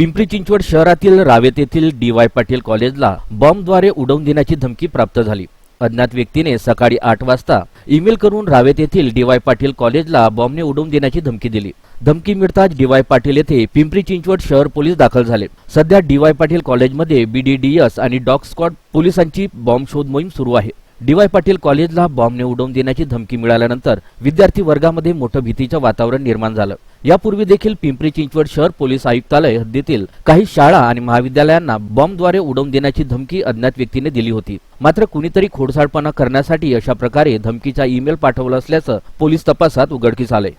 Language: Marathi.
पिंपरी चिंचवड शहरातील रावेत येथील डी वाय पाटील कॉलेजला बॉम्बद्वारे उडवून देण्याची धमकी प्राप्त झाली. अज्ञात व्यक्तीने सकाळी आठ वाजता ईमेल करून रावेत येथील डी वाय पाटील कॉलेजला बॉम्बने उडवून देण्याची धमकी दिली. धमकी मिळताच डी वाय पाटील येथे पिंपरी चिंचवड शहर पोलीस दाखल झाले. सध्या डी वाय पाटील कॉलेजमध्ये बीडीडीएस आणि डॉग स्क्वॉड पोलिसांची बॉम्ब शोध मोहीम सुरू आहे. डी वाय पाटील कॉलेजला बॉम्बने उडवून देण्याची धमकी मिळाल्यानंतर विद्यार्थी वर्गामध्ये मोठं भीतीचं वातावरण निर्माण झालं. यापूर्वी देखील पिंपरी चिंचवड शहर पोलीस आयुक्तालय हद्दीतील काही शाळा आणि महाविद्यालयांना बॉम्बद्वारे उडवून देण्याची धमकी अज्ञात व्यक्तीने दिली होती. मात्र कुणीतरी खोडसाळपणा करण्यासाठी अशा प्रकारे धमकीचा ईमेल पाठवला असल्याचं पोलीस तपासात उघडकीस आलंय.